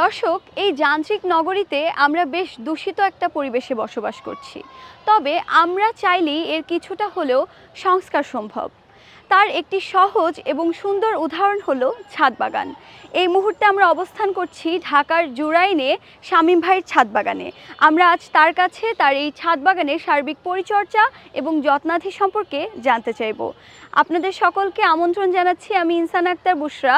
দর্শক, এই যান্ত্রিক নগরীতে আমরা বেশ দূষিত একটা পরিবেশে বসবাস করছি। তবে আমরা চাইলেই এর কিছুটা হলেও সংস্কার সম্ভব। তার একটি সহজ এবং সুন্দর উদাহরণ হলো ছাদ বাগান। এই মুহূর্তে আমরা অবস্থান করছি ঢাকার জুরাইনে শামীম ভাইয়ের ছাদ বাগানে। আমরা আজ তার কাছে তার এই ছাদ বাগানের সার্বিক পরিচর্যা এবং যত্নাধি সম্পর্কে জানতে চাইব। আপনাদের সকলকে আমন্ত্রণ জানাচ্ছি আমি ইনসান আক্তার বুশরা।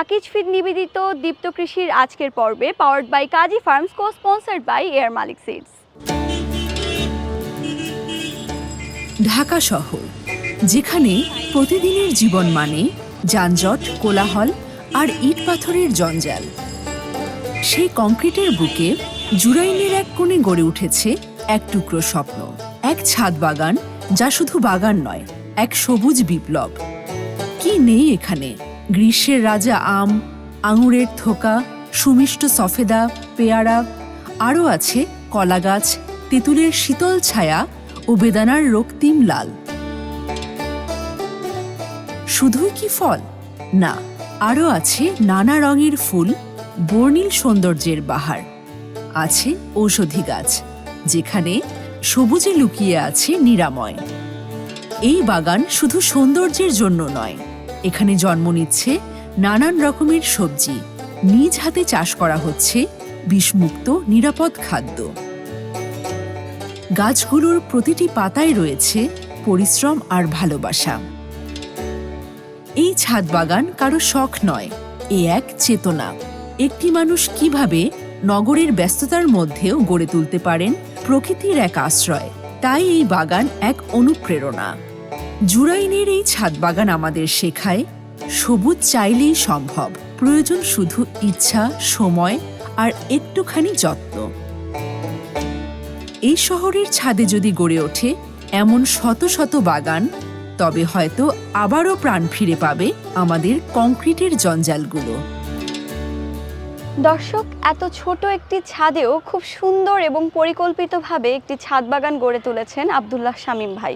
আকিজ ফিড নিবেদিত দীপ্ত কৃষির আজকের পর্বে powered by Kazi farms co-sponsored by air Malik seeds. Dhaka শহর। যেখানে প্রতিদিনের জীবন মানে যানজট, কোলাহল আর ইট পাথরের জঞ্জাল। সেই কংক্রিটের বুকে জুরাইনের এক কোণে গড়ে উঠেছে এক টুকরো স্বপ্ন, এক ছাদ বাগান যা শুধু বাগান নয়, এক সবুজ বিপ্লব। কি নেই এখানে? গ্রীষ্মের রাজা আম, আঙুরের থোকা, সুমিষ্ট সফেদা, পেয়ারা, আরও আছে কলা গাছ তেঁতুলের শীতল ছায়া ও বেদানার রক্তিম লাল। শুধুই কি ফল? না আরও আছে নানা রঙের ফুল, বর্ণিল সৌন্দর্যের বাহার। আছে ঔষধি গাছ, যেখানে সবুজে লুকিয়ে আছে নিরাময়। এই বাগান শুধু সৌন্দর্যের জন্য নয়, এখানে জন্ম নিচ্ছে নানান রকমের সবজি। নিজ হাতে চাষ করা হচ্ছে বিষমুক্ত, নিরাপদ খাদ্য। গাছগুলোর প্রতিটি পাতায় রয়েছে পরিশ্রম আর ভালোবাসা। এই ছাদ বাগান কারও শখ নয়, এ এক চেতনা। একটি মানুষ কীভাবে নগরের ব্যস্ততার মধ্যেও গড়ে তুলতে পারেন প্রকৃতির এক আশ্রয়, তাই এই বাগান এক অনুপ্রেরণা। জুরাইনের এই ছাদ বাগান আমাদের শেখায়, সবুজ চাইলেই সম্ভব, প্রয়োজন শুধু ইচ্ছা, সময় আর একটুখানি যত্ন। এই শহরের ছাদে যদি গড়ে ওঠে, এমন শত শত বাগান তবে হয়তো আবারও প্রাণ ফিরে পাবে আমাদের কংক্রিটের জঞ্জালগুলো। দর্শক এত ছোট একটি ছাদেও খুব সুন্দর এবং পরিকল্পিতভাবে একটি ছাদ বাগান গড়ে তুলেছেন আবদুল্লাহ শামীম ভাই।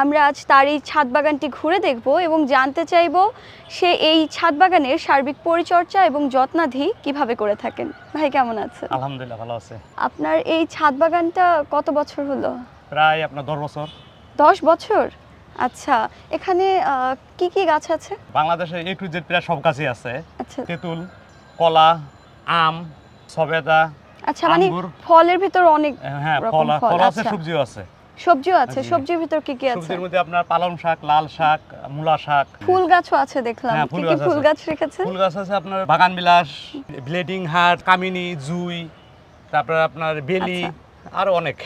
আমরা আজ তার এই ছাদ বাগানটি ঘুরে দেখব এবং জানতে চাইব সে এই ছাদ বাগানের সার্বিক পরিচর্যা এবং যত্নাধি কীভাবে করে থাকেন। ভাই কেমন আছেন আলহামদুলিল্লাহ ভালো আছে। আপনার এই ছাদ বাগানটা কত বছর হলো? প্রায় আপনার দশ বছর। দশ বছর? আচ্ছা এখানে কি কি গাছ আছে? বাংলাদেশে এ টু জেড প্রায় সব গাছই আছে। আচ্ছা। তেঁতুল কলা আম সবেদা আচ্ছা মানে ফলের ভিতর অনেক হ্যাঁ ফল ফল, আছে আচ্ছা। সবজিও আছে। সবজিও আছে। সবজির ভিতর কি কি আছে? সবজির মধ্যে আপনার পালং শাক লাল শাক মূলা শাক। ফুল গাছও আছে দেখলাম। হ্যাঁ, কি ফুল কি গাছ ফুল গাছ রেখেছেন? ফুল গাছ আছে আপনার বাগান বিলাস ব্লেডিং হার্ট কামিনী জুই তারপর আপনার বেলি আরও অনেক।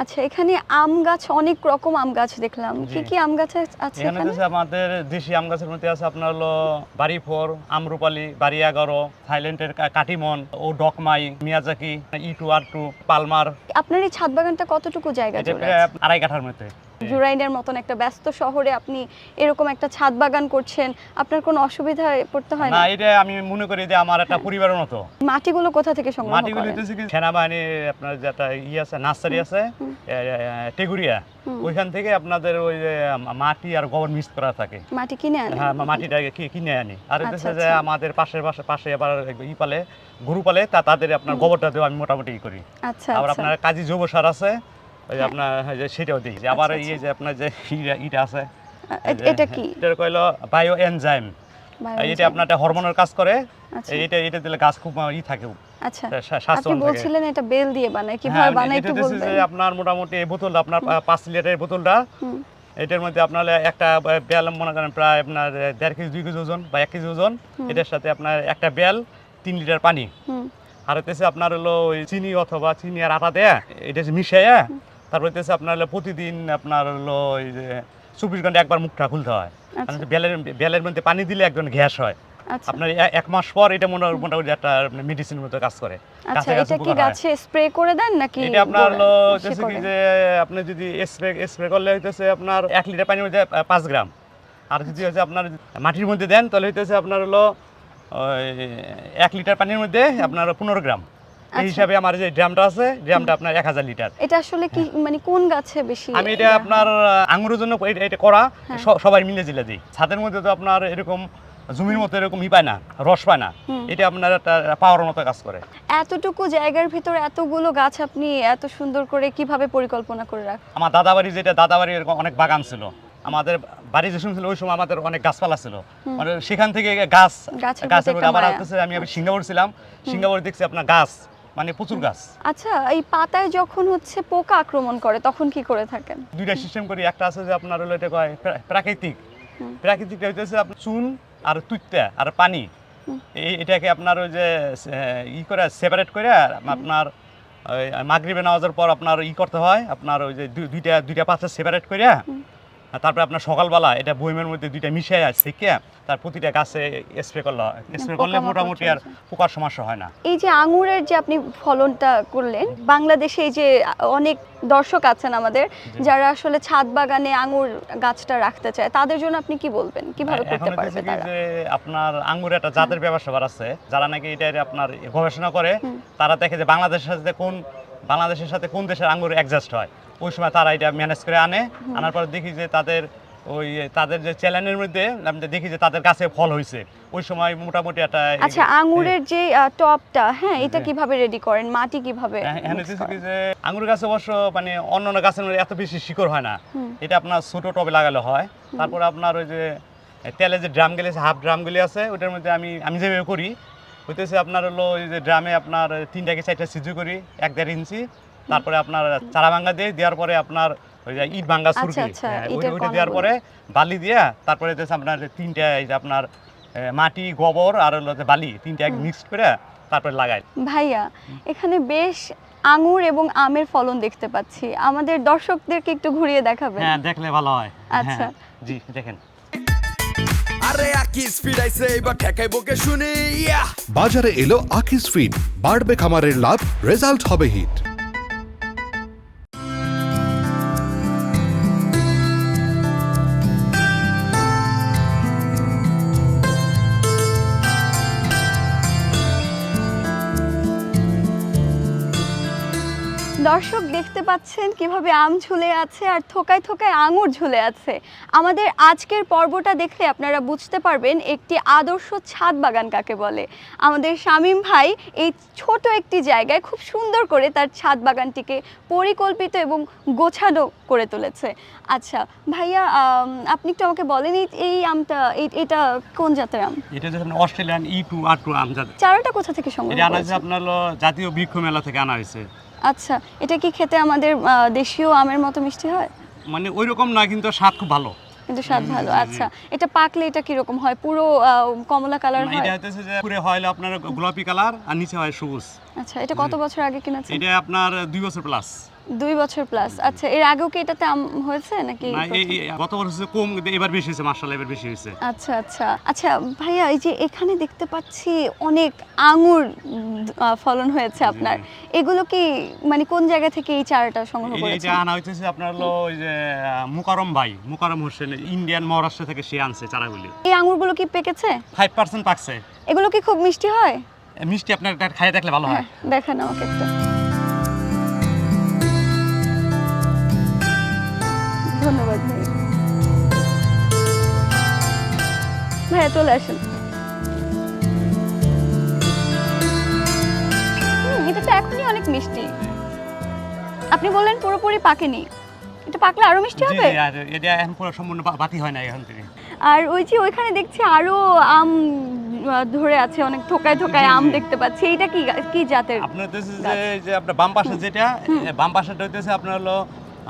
আচ্ছা এখানে আম গাছ অনেক রকম আম গাছ দেখলাম। কি কি আম গাছ আছে এখানে এখানে? আমাদের দেশি আম গাছের মধ্যে আছে আপনার হলো বাড়ি ফোর আমরুপালি বাড়ি এগারো থাইল্যান্ডের কাটিমন ও Dokmai Miyazaki E two R two Palmer. আপনার এই ছাদ বাগানটা কতটুকু জায়গা আছে? আড়াই কাঠার মধ্যে। জুরাইনের মতন একটা ব্যস্ত শহরে আপনি এরকম একটা ছাদ বাগান করছেন আপনার কোনো অসুবিধায় পড়তে হয় না? এটা আমি মনে করি যে আমার একটা পরিবারের মতো। মাটিগুলো কোথা থেকে সংগ্রহ মাটিগুলি করেন? হচ্ছে কি সেনাবাহিনী আপনার যেটা ই আছে নার্সারি আছে টেগুরিয়া। ওইখান থেকে আপনাদের ওই যে মাটি আর গোবর মিক্স করা থাকে। মাটি কিনে আনেন হ্যাঁ মাটিটা কি- কিনে আনি? আর হচ্ছে যে আচ্ছা। আমাদের পাশের পাশে পাশে আবার ই পালে গরু পালে তা তাদের আপনার গোবরটা দেওয়া আমি মোটামুটি করি। আচ্ছা আবার আচ্ছা। আপনার কাজী জৈব সার আছে ওই যে আপনার হ্যাঁ, যে সেটাও আবার আচ্ছা, যে আপনার যে ইটা- আছে। এটা কি? এটা কইলো বায়ো এনজাইম এটা আপনার একটা হরমোনের কাজ করে আচ্ছা। এটা এটা দিলে গাছ খুব ই থাকে আচ্ছা। আপনি বলছিলেন এটা বেল দিয়ে বানায় কীভাবে হ্যাঁ, বানায় একটু বলবেন? যে আপনার মোটামুটি এই বোতলটা আপনার পা- পাঁচ লিটারের বোতলটা এটার মধ্যে আপনার একটা বেল মনে করেন প্রায় আপনার দেড় কেজি দুই কেজি ওজন বা এক কেজি ওজন এটার সাথে আপনার একটা বেল তিন লিটার পানি। আর হইতেছে আপনার হলো ওই চিনি অথবা চিনি আর আটা দেয়া এটা মিশাইয়া তারপর হইতেছে আপনার হলো প্রতিদিন আপনার হলো ওই যে চব্বিশ ঘণ্টা একবার মুখটা খুলতে হয়। আচ্ছা। মানে বেলের বেলের মধ্যে পানি দিলে একজন গ্যাস হয়। আচ্ছা। আপনার এক মাস পর এটা মনে মোটামুটি একটা মেডিসিনের মতো কাজ করে। আচ্ছা এটা কি গাছে স্প্রে করে দেন নাকি এটা আপনার হলো হচ্ছে কি যে আপনি যদি স্প্রে স্প্রে করলে হইতেছে আপনার এক লিটার পানির মধ্যে পাঁচ গ্রাম। আর যদি হচ্ছে আপনার মাটির মধ্যে দেন তাহলে হইতেছে আপনার হলো ওই এক লিটার পানির মধ্যে আপনার পনেরো গ্রাম। এই আচ্ছা। হিসাবে আমার যে ড্রামটা আছে ড্রামটা আপনার এক হাজার লিটার। এটা আসলে কি মানে কোন গাছে বেশি আমি এটা আপনার জন্য এটা- করা হ্যাঁ। সবাই মিলে জিলে দিই। ছাদের মধ্যে তো আপনার এরকম জমির মতো এরকম ই পায় না রস পায় না। এটা আপনার পাওয়ার মতো কাজ করে। এতটুকু জায়গার ভিতরে এতগুলো গাছ আপনি এত সুন্দর করে কীভাবে পরিকল্পনা করে রাখ? আমার দাদা বাড়ি যেটা দাদা বাড়ি এরকম অনেক বাগান ছিল। আমাদের বাড়ি যে ছিল ওই সময় আমাদের অনেক গাছপালা ছিল। মানে সেখান থেকে গাছ গাছের আবার আসতেছে আমি সিঙ্গাপুর ছিলাম। সিঙ্গাপুরে দেখছি আপনার গাছ। মানে প্রচুর গাছ। আচ্ছা এই পাতায় যখন হচ্ছে পোকা আক্রমণ করে তখন কি করে থাকেন? দুইটা সিস্টেম করি। একটা আছে যে আপনার হলো এটা কয় প্রা- প্রাকৃতিক। প্রাকৃতিকটা হইতেছে আপনার চুন আর তুইত্যা আর পানি। এই এটাকে আপনার ওই যে ই করে সেপারেট করে আপনার মাগরিবে নামাজের পর আপনার ই করতে হয়। আপনার ওই যে দুইটা দুইটা পাত্র সেপারেট করে তারপরে আপনার সকালবেলা এটা বইমের মধ্যে দুইটা মিশিয়ে আছে থেকে তার প্রতিটা গাছে স্প্রে করলে স্প্রে করলে মোটামুটি আর পোকার সমস্যা হয় না। এই যে আঙুরের যে আপনি ফলনটা করলেন বাংলাদেশে এই যে অনেক দর্শক আছেন আমাদের যারা আসলে ছাদ বাগানে আঙুর গাছটা রাখতে চায় তাদের জন্য আপনি কি বলবেন? কীভাবে এখন করতে পারবে কি তারা? যে আপনার আঙ্গুর একটা জাতের ব্যবসা আছে যারা নাকি এটা আপনার গবেষণা করে তারা দেখে যে বাংলাদেশের সাথে কোন বাংলাদেশের সাথে কোন দেশের আঙ্গুর অ্যাডজাস্ট হয়। ওই সময় তারা এটা ম্যানেজ করে আনে। আনার পর দেখি যে তাদের ওই তাদের যে চ্যানেলের মধ্যে দেখি যে তাদের কাছে ফল হয়েছে। ওই সময় মোটামুটি একটা আচ্ছা আঙুরের যে টপটা হ্যাঁ এটা কীভাবে রেডি করেন? মাটি কীভাবে হ্যাঁ কি যে আঙ্গুর গাছে অবশ্য মানে অন্য অন্য গাছের মধ্যে এত বেশি শিকড় হয় না। এটা আপনার ছোট টবে লাগালে হয়। তারপর আপনার ওই যে তেলে যে ড্রামগুলি আছে হাফ ড্রামগুলি আছে ওটার মধ্যে আমি আমি যেভাবে করি হইতেছে আপনার হলো ওই যে ড্রামে আপনার তিনটাকে চারটা সিজু করি এক দেড় ইঞ্চি। তারপরে আপনার চারা ভাঙ্গা দিয়ে দেওয়ার পরে আপনার ওই যে ইট ভাঙ্গা আচ্ছা, সুরকি। আচ্ছা, হ্যাঁ, ওইটা- দেওয়ার পরে বালি দিয়া তারপরে হইতেছে আপনার তিনটা এই যে আপনার মাটি গোবর আর হলো যে বালি তিনটা এক মিক্সড করে তারপরে লাগাই। ভাইয়া এখানে বেশ আঙুর এবং আমের ফলন দেখতে পাচ্ছি। আমাদের দর্শকদেরকে একটু ঘুরিয়ে দেখাবেন। হ্যাঁ দেখলে ভালো হয়। আচ্ছা। হ্যাঁ, জি দেখেন। আরে আকিস ফিরাইছে এবার ঠেকাইবো কে শুনি। বাজারে এলো আকিস ফিড। বাড়বে খামারের লাভ রেজাল্ট হবে হিট। দর্শক দেখতে পাচ্ছেন কীভাবে আম ঝুলে আছে আর থোকায় থোকায় আঙুর ঝুলে আছে। আমাদের আজকের পর্বটা দেখলে আপনারা বুঝতে পারবেন একটি আদর্শ ছাদ বাগান কাকে বলে। আমাদের শামীম ভাই এই ছোট একটি জায়গায় খুব সুন্দর করে তার ছাদ বাগানটিকে পরিকল্পিত এবং গোছানো করে তুলেছে। আচ্ছা ভাইয়া আপনি একটু আমাকে বলেন এই- আমটা এটা কোন জাতের আম? এটা আপনার Australian E two R two Amjad চারাটা কোথা থেকে সংগ্রহ এটা আনা হয়েছে আপনার জাতীয় বৃক্ষ মেলা থেকে আনা হয়েছে। আচ্ছা এটা কি খেতে আমাদের দেশীয় আমের মতো মিষ্টি হয়? মানে ওই রকম না কিন্তু স্বাদ খুব ভালো। কিন্তু স্বাদ ভালো। আচ্ছা। এটা পাকলে এটা কি রকম হয়? পুরো কমলা কালার হয়? এটা হতেছে যে পুরো হয় আপনার গোলাপি কালার আর নিচে হয় সবুজ। আচ্ছা এটা কত বছর আগে কিনেছেন? এটা আপনার দুই বছর প্লাস দুই বছর প্লাস আচ্ছা এর আগেও কি এটাতে আম হয়েছে নাকি না এই গত বছর কম এবার বেশি হয়েছে মার্শাল এবার বেশি হয়েছে। আচ্ছা আচ্ছা। আচ্ছা ভাইয়া এই যে এখানে দেখতে পাচ্ছি অনেক আঙুর ফলন হয়েছে আপনার। এগুলো কি মানে কোন জায়গা থেকে এই চারাটা সংগ্রহ এই- করেছেন? আনা হয়েছে আপনার হলো ওই যে মুকারম ভাই মুকারম হোসেন ইন্ডিয়ান মহারাষ্ট্র থেকে সে আনছে চারাগুলি। এই আঙুরগুলো কি পেকেছে? ফাইভ পার্সেন্ট পাকছে। এগুলো কি খুব মিষ্টি হয়? মিষ্টি আপনার খাইয়ে দেখলে ভালো হয়। হ্যাঁ দেখান আমাকে একটা। ভাইয়া চলে আসেন। এটা তো এখনই অনেক মিষ্টি। আপনি বললেন পুরোপুরি পাকেনি। এটা পাকলে আরও মিষ্টি হবে? আর এটা এখন পুরো সম্পূর্ণ বাতি হয় না এখান থেকে। আর ওই যে ওইখানে দেখছি আরও আম ধরে আছে অনেক থোকায় জি, আম দেখতে পাচ্ছি। এইটা কি কি জাতের আপনার যে যে আপনার বাম পাশে যেটা বাম পাশেটা হইতেছে আপনার হলো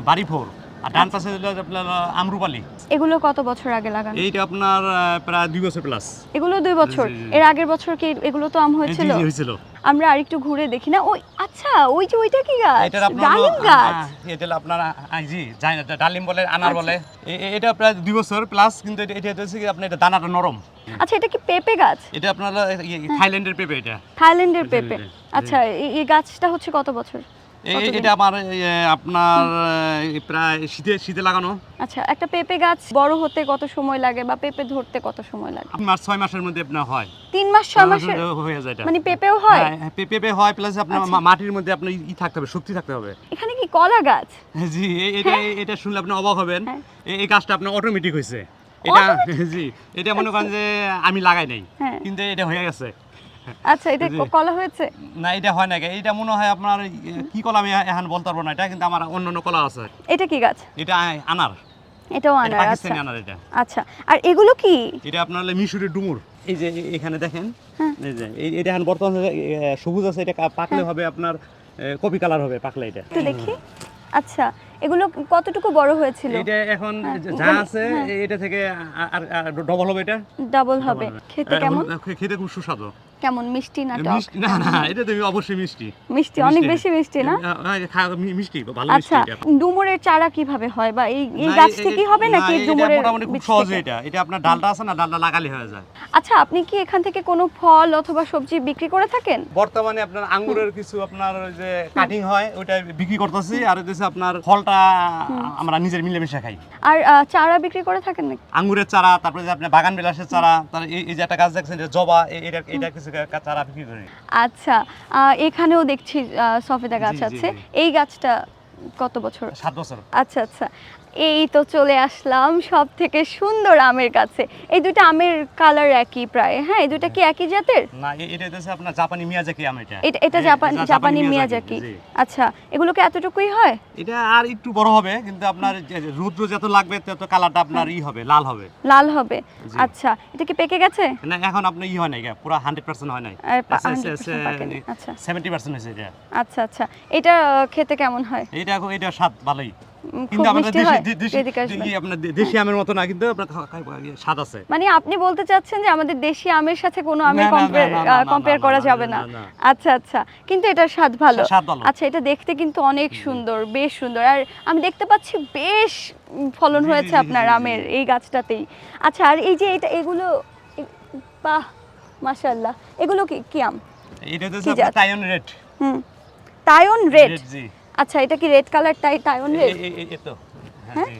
বাড়ি ফোর আর ডান পাশে আপনার আমরুপালি। এগুলো কত বছর আগে লাগানো? এইটা আপনার প্রায় দুই বছর প্লাস এগুলো দুই বছর। এর আগের বছর কি এগুলো তো আম হয়েছিল? হয়েছিল। আমরা আরেকটু ঘুরে দেখি না? ওই আচ্ছা ওই যে ওইটা কি গাছ? এটার আপনার ডালিম গাছ। এটা আপনার জি জানি না, ডালিম বলে আনার বলে। এ- এ- এটা প্রায় দুই বছর প্লাস কিন্তু এটা এটা হচ্ছে কি আপনার এটা দানাটা নরম। আচ্ছা এটা কি পেঁপে গাছ? এটা আপনার ইয়ে, থাইল্যান্ডের পেঁপে এটা। থাইল্যান্ডের পেঁপে। আচ্ছা এই- গাছটা হচ্ছে কত বছর? এটা আমার আপনার প্রায় শীতে শীতে লাগানো। আচ্ছা একটা পেঁপে গাছ বড় হতে কত সময় লাগে বা পেঁপে ধরতে কত সময় লাগে? তিন মাস ছয় মাসের মধ্যে আপনার হয়। তিন মাস ছয় মাসের হয়ে যায় এটা। মানে পেঁপেও হয়? হ্যাঁ, হ্যাঁ, পেঁপে হয় প্লাস আপনার আচ্ছা। মাটির মধ্যে আপনার ই থাকতে হবে শক্তি থাকতে হবে। এখানে কি কলা গাছ? জি এটা এটা শুনলে আপনি অবাক হবেন। হ্যাঁ। এই গাছটা আপনার অটোমেটিক হয়েছে এটা জি এটা মনে করেন যে আমি লাগাই নাই। হ্যাঁ। কিন্তু এটা হয়ে গেছে। আচ্ছা এটা কলা হয়েছে? না এটা হয় না এটা মনে হয় আপনার কি কলা আমি এখন বলতে পারব না এটা কিন্তু আমার কলা আছে। এটা কি গাছ? এটা আনার। এটাও আনার আচ্ছা। পাকিস্তানি আনার এটা। আচ্ছা আর এগুলো কি? এটা আপনার ডুমুর। এই যে এখানে দেখেন। হ্যাঁ। এই যে এটা এখন বর্তমানে সবুজ আছে এটা পাকলে হবে আপনার কপি কালার হবে পাকলে এটা। একটু দেখি। আচ্ছা এগুলো কতটুকু বড় হয়েছিল? এটা এখন হ্যাঁ, যা আছে হ্যাঁ। এটা থেকে আর ডবল হবে এটা। ডাবল হবে। খেতে কেমন? খেতে খুব সুস্বাদু। কেমন মিষ্টি না টক? মিষ্টি না না এটা তুমি অবশ্যই মিষ্টি। মিষ্টি অনেক বেশি মিষ্টি না? মিষ্টি ভালো মিষ্টি আচ্ছা এটা ডুমুরের চারা কীভাবে হয় বা এই এই গাছ থেকেই হবে নাকি এটা ডুমুরের মোটামুটি খুব সহজ এটা। এটা আপনার ডালটা আছে না ডালটা লাগালে হয়ে যায়। আচ্ছা আপনি কি এখান থেকে কোনো ফল অথবা সবজি বিক্রি করে থাকেন? বর্তমানে আপনার আঙ্গুরের কিছু আপনার ওই যে কাটিং হয় ওইটা বিক্রি করতেছি। আর হচ্ছে আপনার ফলটা আমরা নিজের মিলেমিশে খাই। আর চারা বিক্রি করে থাকেন নাকি? আঙ্গুরের চারা তারপরে যে আপনার বাগান বিলাসের চারা তার এই যে একটা গাছ দেখছেন যে জবা এটা এটা কিছু চারা বিক্রি করি? আচ্ছা এখানেও দেখছি সফেদা গাছ আছে। এই গাছটা কত বছর? সাত বছর। আচ্ছা আচ্ছা। এই তো চলে আসলাম সব থেকে সুন্দর আমের কাছে। এই দুটো আমের কালার একই প্রায় হ্যাঁ? এই দুটো কি একই জাতের? না এটা হচ্ছে আপনার জাপানি মিয়াজাকি আম এটা। এটা এটা জাপান জাপানি মিয়াজাকি আচ্ছা এগুলো কি এতটুকুই হয়? এটা আর একটু বড় হবে কিন্তু আপনার যে যত লাগবে তত কালারটা আপনার ই হবে লাল হবে। লাল হবে। আচ্ছা এটা কি পেকে গেছে? না এখন আপনার ই হয় নাই পুরো হান্ড্রেড পার্সেন্ট হয় নাই। আর পা- 100% আচ্ছা। হয়েছে এটা। আচ্ছা আচ্ছা। এটা খেতে কেমন হয়? এটা এটা স্বাদ ভালোই। কিন্তু আমাদের দেশি দেশি এদিকে আসবেন। ই আপনার দেশি আমের মতো না কিন্তু আপনার খা- খা- ইয়ে স্বাদ আছে। মানে আপনি বলতে চাচ্ছেন যে আমাদের দেশি আমের সাথে কোনো আমের কম্পেয়ার করা যাবে না। আচ্ছা আচ্ছা। কিন্তু এটার স্বাদ ভালো। আচ্ছা এটা দেখতে কিন্তু অনেক সুন্দর বেশ সুন্দর। আর আমি দেখতে পাচ্ছি বেশ ফলন হয়েছে আপনার। আমের এই গাছটাতেই। আচ্ছা আর এই যে এটা এগুলো বাহ মাশাআল্লাহ। এগুলো কি কি আম? এটা হচ্ছে? রেড হুম। রেড জি। আচ্ছা এটা কি রেড কালার টাই টাইন রেড তো। হ্যাঁ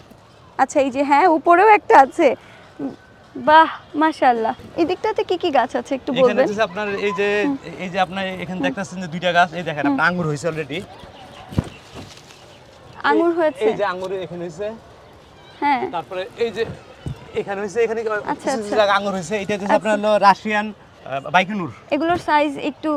আচ্ছা এই যে হ্যাঁ উপরেও একটা আছে। বাহ মাশাআল্লাহ। এই দিকটাতে কি কি গাছ আছে একটু এখানে বলবেন? হচ্ছে আপনার এই যে এই যে আপনার এখানে দেখতেছেন যে দুইটা গাছ এই দেখেন আপনার আঙ্গুর হয়েছে অলরেডি আঙুর হয়েছে? এই যে আঙ্গুর এখানে হয়েছে। হ্যাঁ। তারপরে এই যে এখানে হয়েছে এখানে আচ্ছা, আচ্ছা। আঙ্গুর হয়েছে এটা হচ্ছে আপনার হলো রাশিয়ান বাইকুনুর। এগুলোর সাইজ একটু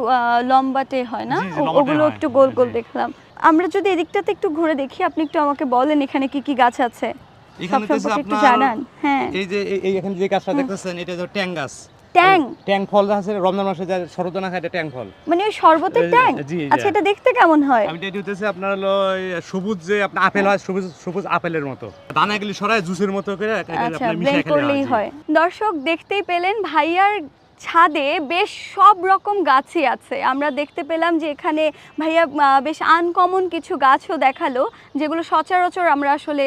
লম্বাটে হয় না? ওগুলো একটু গোল গোল দেখলাম। আমরা যদি এদিকটাতে একটু ঘুরে দেখি আপনি একটু আমাকে বলেন এখানে কি কি গাছ আছে। এখানে হচ্ছে একটু জানান। হ্যাঁ। এই যে এই- এই এখানে যে গাছটা দেখতেছেন এটা হলো ট্যাং গাছ। ট্যাং। ট্যাং ফল আছে রমজান মাসে যা শরৎনা খায় এটা ট্যাং ফল। মানে ওই শরবতের ট্যাং। আচ্ছা এটা দেখতে কেমন হয়? আমি এটা হচ্ছে আপনার হলো সবুজ যে আপনার আপেল হয় সবুজ সবুজ আপেলের মতো। দানাগুলি সরাই জুসের মতো করে আচ্ছা আপনার মিশিয়ে খেলে হয়। দর্শক দেখতেই পেলেন ভাইয়ার ছাদে বেশ সব রকম গাছই আছে। আমরা দেখতে পেলাম যে এখানে ভাইয়া বেশ আনকমন কিছু গাছও দেখাল, যেগুলো সচরাচর আমরা আসলে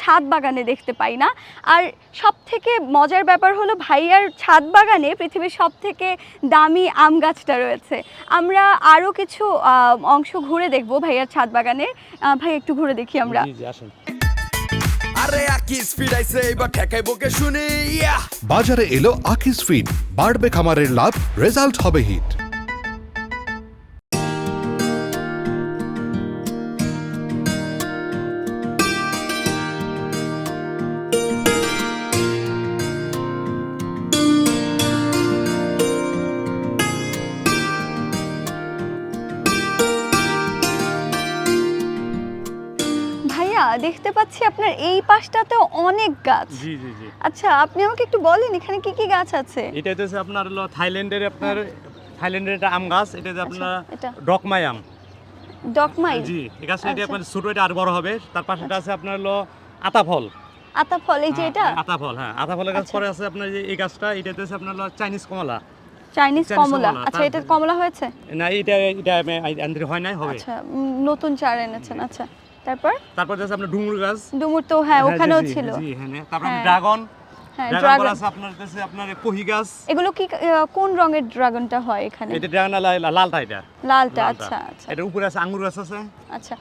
ছাদ বাগানে দেখতে পাই না। আর সব থেকে মজার ব্যাপার হলো ভাইয়ার ছাদ বাগানে পৃথিবীর সব থেকে দামি আম গাছটা রয়েছে। আমরা আরও কিছু অংশ ঘুরে দেখব ভাইয়ার ছাদ বাগানে। ভাই একটু ঘুরে দেখি আমরা। আরে আকিস স্পিড আইছে এবার ঠেকাই বকে শুনি বাজারে এলো আকিস ফিড বাড়বে খামারের লাভ রেজাল্ট হবে হিট দেখতে পাচ্ছি আপনার এই পাশটাতেও অনেক গাছ জি জি জি আচ্ছা আপনি আমাকে একটু বলেন এখানে কি কি গাছ আছে এটা হচ্ছে আপনার হলো থাইল্যান্ডের আপনার থাইল্যান্ডের একটা আম গাছ এটা হচ্ছে আপনার আচ্ছা, ডকমাই আম ডকমাই জি এই গাছটা এটা আচ্ছা। আপনার ছোট এটা আর বড় হবে তার পাশে এটা আছে আপনার হলো আতা ফল আতা ফল এই যে এটা হ্যাঁ, আতা ফল হ্যাঁ আতা ফলের গাছ আচ্ছা। পরে আছে আপনার যে এই গাছটা এটা হচ্ছে আপনার হলো চাইনিজ কমলা চাইনিজ কমলা আচ্ছা এটা কমলা হয়েছে না এটা এটা আমি আনতে হয় নাই হবে আচ্ছা নতুন চারা এনেছেন আচ্ছা তারপর? তারপর আছে আপনার ডুমুর গাছ। ডুমুর তো হ্যাঁ ওখানেও ছিল। জি হ্যাঁ তারপর হ্যাঁ। ড্রাগন হ্যাঁ ড্রাগন ড্রাগন আছে আপনার হচ্ছে আপনার কহি গাছ। এগুলো কি কোন রঙের ড্রাগনটা হয় এখানে? এটা ড্রাগন লালটা এটা লালটা লালটা। আচ্ছা আচ্ছা। এটা উপরে আছে আঙ্গুর গাছ আছে। আচ্ছা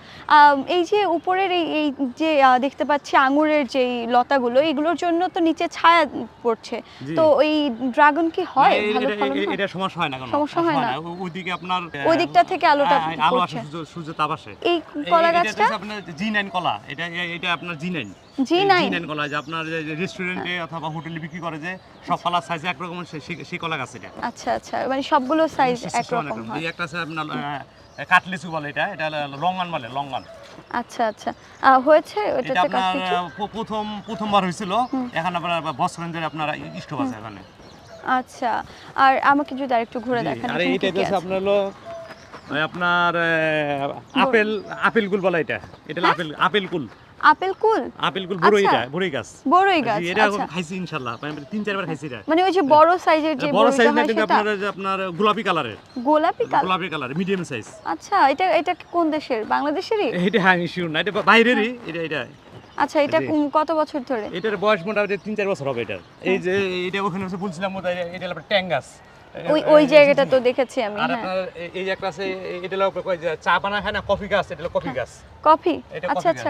এই যে উপরের এই এই যে দেখতে পাচ্ছি আঙুরের যে লতাগুলো এগুলোর জন্য তো নিচে ছায়া পড়ছে। তো ওই ড্রাগন কি হয়? ভালো এটা- ফলন হয়? এটা সমস্যা হয় না কোনো। সমস্যা হয় না? ওইদিকে আপনার ওই দিকটা থেকে আলোটা হ্যাঁ, আলো আসে সূর্য সূর্য তাপ আসে। এই কলা গাছটা? আপনার জি নাইন কলা। এটা এটা আপনার জি নাইন জি নাইন নাইন কলা যে আপনার যে রেস্টুরেন্টে অথবা হোটেলে বিক্রি করে যে সব কলার সাইজ একরকম সে- সে- সেই কলা গাছ এটা। আচ্ছা আচ্ছা মানে সবগুলো সাইজ একরকম হয়। একটা আছে আপনার কাটলিচু বলে এটা এটা লঙ্গান বলে লঙ্গান আচ্ছা আচ্ছা। হয়েছে প্রথম প্রথমবার হয়েছিল। এখন আপনার বছরের ধরে আপনার স্টোভ আছে এখানে। আচ্ছা আর আমাকে যদি আরেকটু ঘুরে দেখান আর? আপনার হলো আপনার আপেল আপেল কুল বলে এটা। এটা হলো আপেল আপেল কুল। আপেল কুল? আপেল কুল বড়ই আচ্ছা। এটা বড়ই গাছ। বড়ই গাছ এটা আচ্ছা। খাইছি ইনশাআল্লাহ মানে তিন চারবার খাইছি এটা। মানে ওই যে বড় সাইজের যে বড় সাইজ না কিন্তু আপনার যে আপনার গোলাপি কালারের। গোলাপি কালার? গোলাপি কালার মিডিয়াম সাইজ আচ্ছা এটা এটা কোন দেশের? বাংলাদেশেরই? এটা হ্যাঁ আমি শিওর না এটা বাইরেরই এটা এটা। আচ্ছা এটা কত বছর ধরে? এটার বয়স মোটামুটি তিন চার বছর হবে এটার। এই যে এটা ওখানে বলছিলাম এটা আপনার ট্যাং গাছ। ওই ওই জায়গাটা তো দেখেছি আমি আর হ্যাঁ। আপনার এই- একটা আছে এটা হলো কই যে চা বানায় খায় না কফি গাছ এটা কফি গাছ। কফি? আচ্ছা কফি আচ্ছা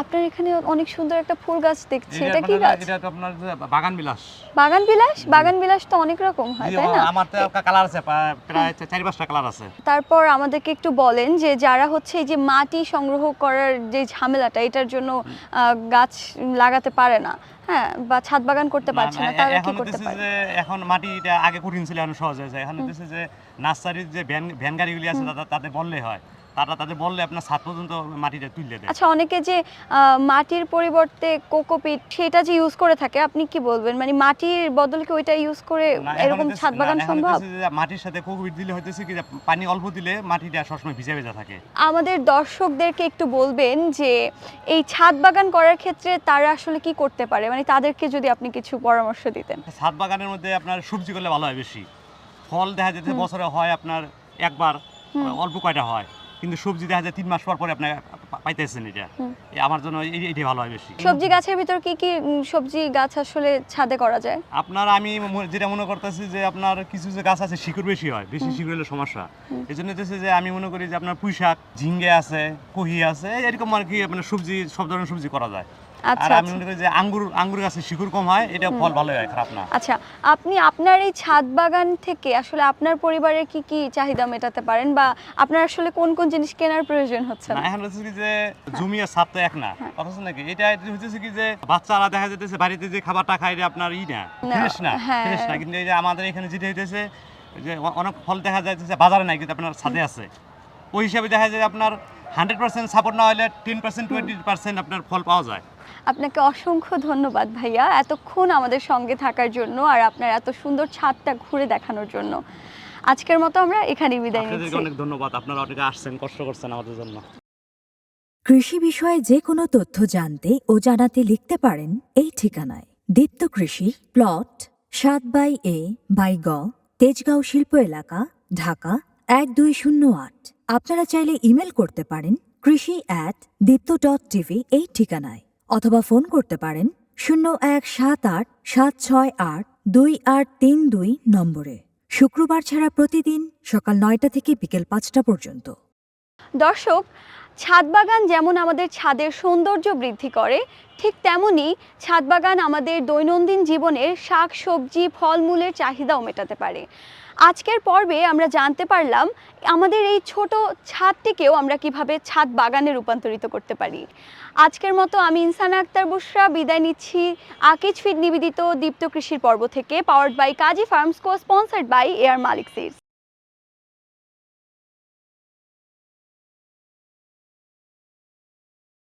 আপনার এখানে অনেক সুন্দর একটা ফুল গাছ দেখছি। এটা কি গাছ? এটা তো আপনার বাগান বিলাস। বাগান বিলাস? বাগান বিলাস তো অনেক রকম হয় তাই না? আমার তো কালার আছে প্রায়- চারি পাঁচটা কালার আছে। তারপর আমাদেরকে একটু বলেন যে যারা হচ্ছে এই যে মাটি সংগ্রহ করার যে ঝামেলাটা এটার জন্য গাছ লাগাতে পারে না হ্যাঁ? বা ছাদ বাগান করতে পারছে না তারা কি এখন করতে পারে? এখন মাটিটা আগে কঠিন ছিল এখন সহজ হয়েছে। এখন হচ্ছে যে নার্সারির যে ভ্যান ভ্যান গাড়িগুলি আছে তাদের তাদের বললে হয়। তারা তাদের বললে আপনার ছাদ পর্যন্ত মাটিটা তুলে দেয়। আচ্ছা অনেকে যে মাটির পরিবর্তে কোকোপিট সেটা যে ইউজ করে থাকে আপনি কি বলবেন? মানে মাটির বদলে কি ওইটা ইউজ করে এরকম ছাদ বাগান সম্ভব? মাটির সাথে কোকোপিট দিলে হইতেছে কি পানি অল্প দিলে মাটিটা সবসময় ভিজে ভেজা থাকে। আমাদের দর্শকদেরকে একটু বলবেন যে এই ছাদ বাগান করার ক্ষেত্রে তারা আসলে কি করতে পারে? মানে তাদেরকে যদি আপনি কিছু পরামর্শ দিতেন। ছাদ বাগানের মধ্যে আপনার সবজি করলে ভালো হয় বেশি। ফল দেখা যাচ্ছে বছরে হয় আপনার একবার অল্প কয়টা হয়। কিন্তু সবজি দেখা যায় তিন মাস পর পরে আপনি পাইতেছেন এটা। আমার জন্য এটাই ভালো হয় বেশি। সবজি গাছের ভিতর কি কি সবজি গাছ আসলে ছাদে করা যায়? আপনার আমি যেটা মনে করতেছি যে আপনার কিছু যে গাছ আছে শিকড় বেশি হয় বেশি শিকড় হলে সমস্যা। এই জন্য যে আমি মনে করি যে আপনার পুঁই শাক ঝিঙ্গে আছে কহি আছে এরকম আর কি আপনার সবজি সব ধরনের সবজি করা যায়। আর আচ্ছা আমি আচ্ছা। মনে করি যে আঙ্গুর আঙ্গুর গাছে শিকড় কম হয় এটা ফল ভালো হয় খারাপ না। আচ্ছা আপনি আপনার এই ছাদ বাগান থেকে আসলে আপনার পরিবারের কি কি চাহিদা মেটাতে পারেন? বা আপনার আসলে কোন কোন জিনিস কেনার প্রয়োজন হচ্ছে? না এখন হচ্ছে কি যে জমি আর ছাদ তো এক না। অথচ নাকি এটা হচ্ছে কি যে বাচ্চারা দেখা যাইতেছে বাড়িতে যে খাবারটা খায় এটা আপনার ই না না, ফ্রেশ না হ্যাঁ। ফ্রেশ না। কিন্তু এই যে আমাদের এখানে যেটা হইতেছে যে অনেক ফল দেখা যাইতেছে বাজারে নাই কিন্তু আপনার ছাদে আছে। ওই হিসাবে দেখা যায় আপনার হান্ড্রেড পার্সেন্ট সাপোর্ট না হলে টেন পার্সেন্ট টোয়েন্টি পার্সেন্ট আপনার ফল পাওয়া যায়। আপনাকে অসংখ্য ধন্যবাদ ভাইয়া এতক্ষণ আমাদের সঙ্গে থাকার জন্য আর আপনার এত সুন্দর ছাদটা ঘুরে দেখানোর জন্য। আজকের মতো আমরা এখানেই বিদায় নিচ্ছি। অনেক ধন্যবাদ। আপনারা অনেক আসছেন কষ্ট করছেন আমাদের জন্য। কৃষি বিষয়ে যে কোনো তথ্য জানতে ও জানাতে লিখতে পারেন এই ঠিকানায়। দীপ্ত কৃষি প্লট সাত বাই এ বাই গ তেজগাঁও শিল্প এলাকা ঢাকা এক দুই শূন্য আট। আপনারা চাইলে ইমেল করতে পারেন কৃষি অ্যাট দীপ্ত ডট টিভি এই ঠিকানায়। অথবা ফোন করতে পারেন শূন্য এক সাত আট সাত ছয় আট দুই আট তিন দুই নম্বরে। শুক্রবার ছাড়া প্রতিদিন সকাল নয়টা থেকে বিকেল পাঁচটা পর্যন্ত। দর্শক, ছাদ বাগান যেমন আমাদের ছাদের সৌন্দর্য বৃদ্ধি করে, ঠিক তেমনি ছাদ বাগান আমাদের দৈনন্দিন জীবনের শাক, সবজি, ফলমূলের চাহিদাও মেটাতে পারে। আজকের পর্বে আমরা জানতে পারলাম আমাদের এই ছোট ছাদটিকেও আমরা কীভাবে ছাদ বাগানে রূপান্তরিত করতে পারি। আজকের মতো আমি ইনসানা আক্তার বুসরা, বিদায় নিচ্ছি। আকিজ ফিড নিবেদিত দীপ্ত কৃষির পর্ব থেকে powered by Kazi farms co sponsored by air Malik seeds